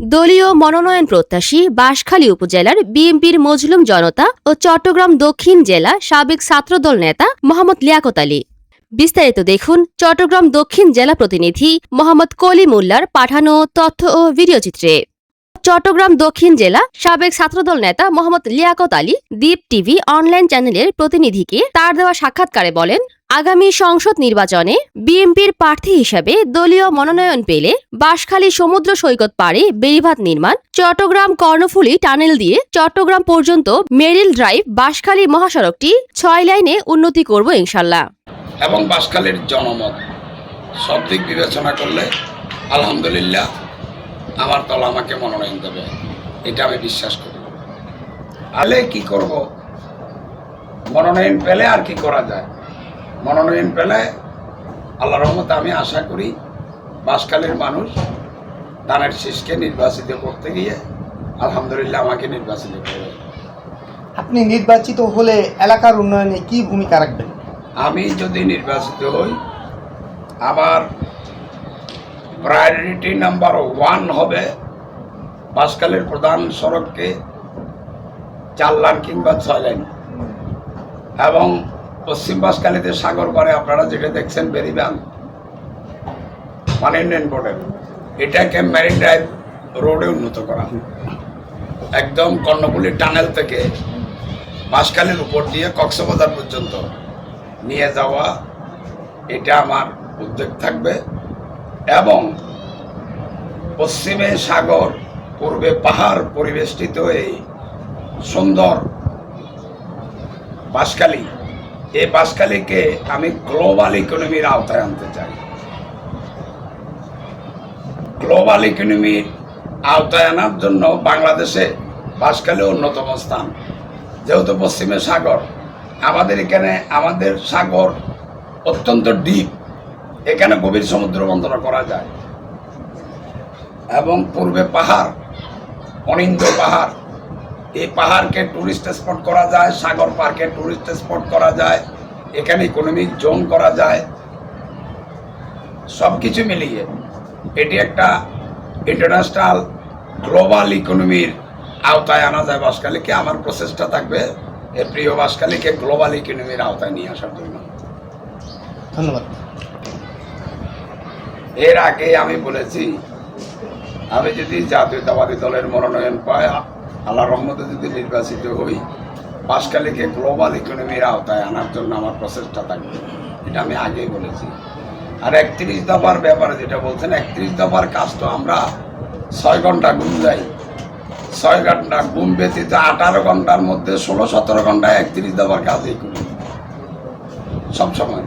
দলীয় মনোনয়ন প্রত্যাশী বাঁশখালী উপজেলার বিএনপির মজলুম জনতা ও চট্টগ্রাম দক্ষিণ জেলা সাবেক ছাত্রদল নেতা মোহাম্মদ লিয়াকত আলী। বিস্তারিত দেখুন চট্টগ্রাম দক্ষিণ জেলা প্রতিনিধি মোহাম্মদ কলিমুল্লার পাঠানো তথ্য ও ভিডিওচিত্রে চট্টগ্রাম দক্ষিণ জেলা সাবেক ছাত্রদল নেতা মোহাম্মদ লিয়াকত আলী দ্বীপ টিভি অনলাইন চ্যানেলের প্রতিনিধিকে তার দেওয়া সাক্ষাৎকারে বলেন, আগামী সংসদ নির্বাচনে বিএনপির প্রার্থী হিসেবে দলীয় মনোনয়ন পেলে বাঁশখালী সমুদ্র সৈকত পাড়ে বেড়িবাঁধ নির্মাণ, চট্টগ্রাম কর্ণফুলী টানেল দিয়ে চট্টগ্রাম পর্যন্ত মেরিল ড্রাইভ বাঁশখালী মহাসড়কটি ছয় লাইনে উন্নতি করব ইনশাল্লাহ। এবং বাসকালের জনমত সব দিক বিবেচনা করলে আলহামদুলিল্লাহ আমার দল আমাকে মনোনয়ন দেবে। এটা আমি বিশ্বাস করি। আলে কি করব? মনোনয়ন পেলে আর কি করা যায়? মনোনয়ন পেলে আল্লাহ রহমতে আমি আশা করি বাসকালের মানুষ দানের শীষকে নির্বাচিত করতে গিয়ে আলহামদুলিল্লাহ আমাকে নির্বাচিত করবে। আপনি নির্বাচিত হলে এলাকার উন্নয়নে কি ভূমিকা রাখবেন? আমি যদি নির্বাচিত হই আমার প্রায়োরিটি নাম্বার ওয়ান হবে বাসকালের প্রধান সড়ককে চার লাইন কিংবা ছয় লাইন এবং পশ্চিম বাসকালীতে সাগর পারে আপনারা যেটা দেখছেন বেরিবান মানে ইন্ডিয়ান বোর্ডের এটাকে মেরিন ড্রাইভ রোডে উন্নত করা। একদম কর্ণপুলি টানেল থেকে বাসকালের উপর দিয়ে কক্সবাজার পর্যন্ত নিয়ে যাওয়া, এটা আমার উদ্যোগ থাকবে। এবং পশ্চিমে সাগর, পূর্বে পাহাড় পরিবেষ্টিত এই সুন্দর বাসকালী এই বাসকালীকে আমি গ্লোবাল ইকোনমির আওতায় আনতে চাই। গ্লোবাল ইকোনমির আওতায় আনার জন্য বাংলাদেশে বাসকালী অন্যতম স্থান। যেহেতু পশ্চিমে সাগর, আমাদের এখানে আমাদের সাগর অত্যন্ত ডিপ এখানে গভীর সমুদ্র বন্দনা করা যায়। এবং পূর্বে পাহাড় অনিন্দ পাহাড়। এই পাহাড়কে টুরিস্ট স্পট করা যায়, সাগর পার্কে টুরিস্ট স্পট করা যায়, এখানে ইকোনমিক জোন করা যায়। সব কিছু মিলিয়ে এটি একটা ইন্টারন্যাশনাল গ্লোবাল ইকোনমির আওতায় আনা যায়। বাসকালীকে আমার প্রচেষ্টা থাকবে এ প্রিয় বাসকালীকে গ্লোবাল ইকোনমির আওতায় নিয়ে আসার জন্য। ধন্যবাদ। এর আগে আমি বলেছি, আমি যদি জাতীয়তাবাদী দলের মনোনয়ন পাই আল্লাহ রহমতে যদি নির্বাচিত হই বাসকালীকে গ্লোবাল ইকোনমির আওতায় আনার জন্য আমার প্রচেষ্টা থাকবে। এটা আমি আগেই বলেছি। আর একত্রিশ দফার ব্যাপারে যেটা বলছেন, একত্রিশ দফার কাজ তো আমরা ছয় ঘণ্টা ঘুম যাই ছয় ঘণ্টা ঘুম ব্যতীত আঠারো ঘণ্টার মধ্যে ষোলো সতেরো ঘন্টায় একত্রিশ দফার কাজই করি। সবসময়।